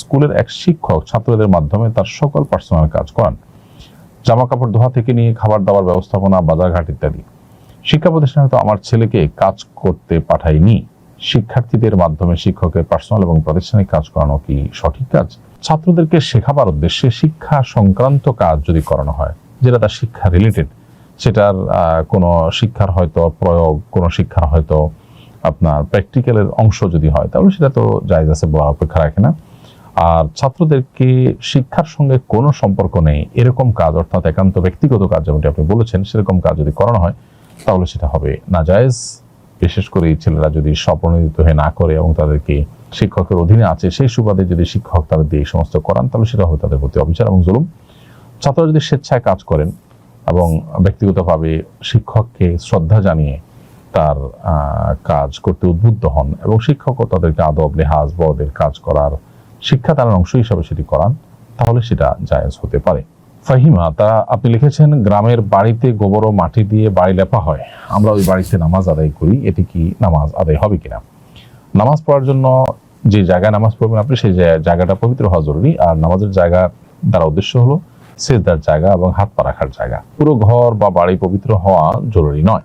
স্কুলের এক শিক্ষক ছাত্রদের মাধ্যমে তার সকল পার্সোনাল কাজ করান। জামা কাপড় ধোয়া থেকে নিয়ে খাবার দাবার ব্যবস্থাপনা, বাজারঘাট ইত্যাদি। শিক্ষা প্রতিষ্ঠানে তো আমার ছেলেকে কাজ করতে পাঠাইনি। শিক্ষার্থীদের মাধ্যমে শিক্ষকের পার্সোনাল এবং প্রাতিষ্ঠানিক কাজ করানো কি সঠিক কাজ? ছাত্রদেরকে শেখাবার উদ্দেশ্যে শিক্ষা সংক্রান্ত কাজ যদি করানো হয়, যেটা তার শিক্ষা রিলেটেড সেটার কোনো শিক্ষার হয়তো প্রয়োগ, কোনো শিক্ষার হয়তো আপনার প্র্যাকটিক্যালের অংশ যদি হয়, তাহলে সেটা তো জায়জ আছে বলা অপেক্ষা রাখে না। আর ছাত্রদেরকে শিক্ষার সঙ্গে কোনো সম্পর্ক নেই? এরকম কাজ, অর্থাৎ একান্ত ব্যক্তিগত কাজ যেমনটি আপনি বলেছেন, সেরকম কাজ যদি করানো হয়, তাহলে সেটা হবে না জায়েজ বিশেষ করে এই ছেলেরা যদি স্বপ্রণোদিত হয়ে না করে এবং তাদেরকে শিক্ষকের অধীনে আছে, সেই সুবাদে যদি শিক্ষক তাদের দিয়ে এই সমস্ত করান, তাহলে সেটা হবে তাদের প্রতি অবিচার এবং জুলুম। ছাত্ররা যদি স্বেচ্ছায় কাজ করেন এবং ব্যক্তিগতভাবে শিক্ষককে শ্রদ্ধা জানিয়ে তার কাজ করতে উদ্বুদ্ধ হন এবং শিক্ষকও তাদেরকে আদব, লেহাজ বড়দের কাজ করার শিক্ষা তার অংশ হিসাবে সেটি করান, তাহলে সেটা জায়েজ হতে পারে। ফাহিমা তা আপনি লিখেছেন, গ্রামের বাড়িতে গোবর ও মাটি দিয়ে বাড়ি লেপা হয়। আমরা ওই বাড়িতে নামাজ আদায় করি, এটি কি নামাজ আদায় হবে কিনা? নামাজ পড়ার জন্য যে জায়গায় নামাজ পড়বেন আপনি, সেই জায়গা- জায়গাটা পবিত্র হওয়া জরুরি। আর নামাজের জায়গা দ্বারা উদ্দেশ্য হলো সেজদার জায়গা এবং হাত পা রাখার জায়গা। পুরো ঘর বা বাড়ি পবিত্র হওয়া জরুরি নয়।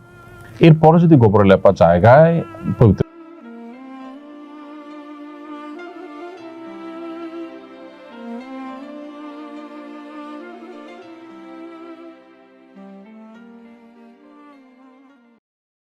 এরপরে যদি গোবরে লেপা জায়গায় পবিত্র